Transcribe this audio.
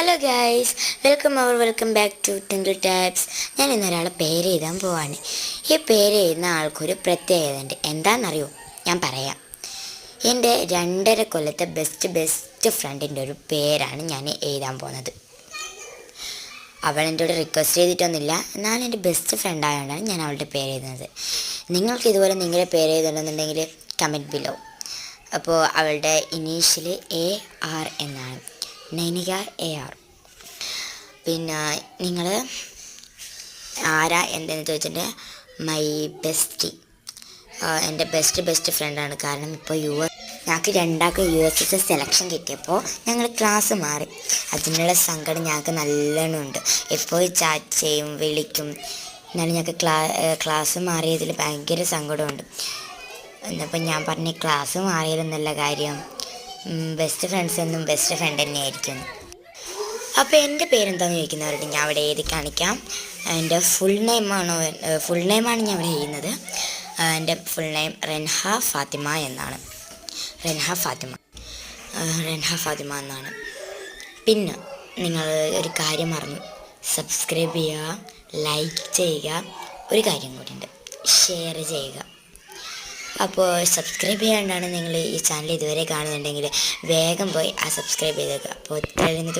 Hello guys welcome our welcome back to Tinkle Tabs ഞാൻ ഇന്ന് പേര് എഴുതാൻ പോവാണ്. ഈ പേര് എഴുതുന്ന ആൾക്കൊരു പ്രത്യേകത ഉണ്ട് എന്താണെന്നറിയോ ഞാൻ പറയാം. എന്റെ രണ്ടര കൊല്ലത്തെ ബെസ്റ്റ് ബെസ്റ്റ് ഫ്രണ്ടിന്റെ ഒരു പേരാണ് ഞാൻ എഴുതാൻ പോകുന്നത് അവൾ എന്റെ കൂടെ റിക്വസ്റ്റ് ചെയ്തിട്ടൊന്നുമില്ല. എന്നാലും എന്റെ ബെസ്റ്റ് ഫ്രണ്ട് ആയതുകൊണ്ടാണ് ഞാൻ അവളുടെ പേര് എഴുതുന്നത് നിങ്ങൾക്ക് ഇതുപോലെ നിങ്ങളുടെ പേര് എഴുതണമെന്നുണ്ടെങ്കിൽ കമന്റ് ബിലോ അപ്പോൾ അവളുടെ ഇനീഷ്യൽ എ ആർ എന്നാണ്. നൈനിക എ ആർ പിന്നെ നിങ്ങൾ ആരാ എന്തെന്ന് ചോദിച്ചിട്ടുണ്ടെങ്കിൽ മൈ ബെസ്റ്റ് എന്റെ ബെസ്റ്റ് ബെസ്റ്റ് ഫ്രണ്ടാണ് കാരണം ഇപ്പോൾ യു എസ് ഞങ്ങൾക്ക് രണ്ടാൾക്ക് യു എസ് എസ് സെലക്ഷൻ കിട്ടിയപ്പോൾ ഞങ്ങൾ ക്ലാസ് മാറി. അതിനുള്ള സങ്കടം ഞങ്ങൾക്ക് നല്ലോണം ഉണ്ട്. എപ്പോൾ ചാറ്റ് ചെയ്യും വിളിക്കും. എന്നാലും ഞങ്ങൾക്ക് ക്ലാ ക്ലാസ് മാറിയതിൽ ഭയങ്കര സങ്കടമുണ്ട്. എന്നപ്പോൾ ഞാൻ പറഞ്ഞ ക്ലാസ് മാറിയതെന്നല്ല കാര്യം. ബെസ്റ്റ് ഫ്രണ്ട്സ് എന്നും ബെസ്റ്റ് ഫ്രണ്ട് തന്നെയായിരിക്കും. അപ്പോൾ എന്റെ പേരെന്താണെന്ന് ചോദിക്കുന്നവരോട് ഞാൻ അവിടെ എഴുതി കാണിക്കാം. എന്റെ ഫുൾ നെയിമാണോ ഫുൾ നെയിമാണ് ഞാൻ ഇവിടെ ചെയ്യുന്നത് എന്റെ ഫുൾ നെയിം റെൻഹ ഫാത്തിമ എന്നാണ്. റെൻഹ ഫാത്തിമ. റെൻഹ ഫാത്തിമ എന്നാണ്. പിന്നെ നിങ്ങൾ ഒരു കാര്യം മറന്നു. സബ്സ്ക്രൈബ് ചെയ്യുക ലൈക്ക് ചെയ്യുക ഒരു കാര്യം കൂടിയുണ്ട് ഷെയർ ചെയ്യുക. അപ്പോൾ സബ്സ്ക്രൈബ് ചെയ്യാണ്ടാണ് നിങ്ങൾ ഈ ചാനൽ ഇതുവരെ കാണുന്നുണ്ടെങ്കിൽ വേഗം പോയി ആ സബ്സ്ക്രൈബ് ചെയ്തേക്കുക അപ്പോൾ ഇത്രയും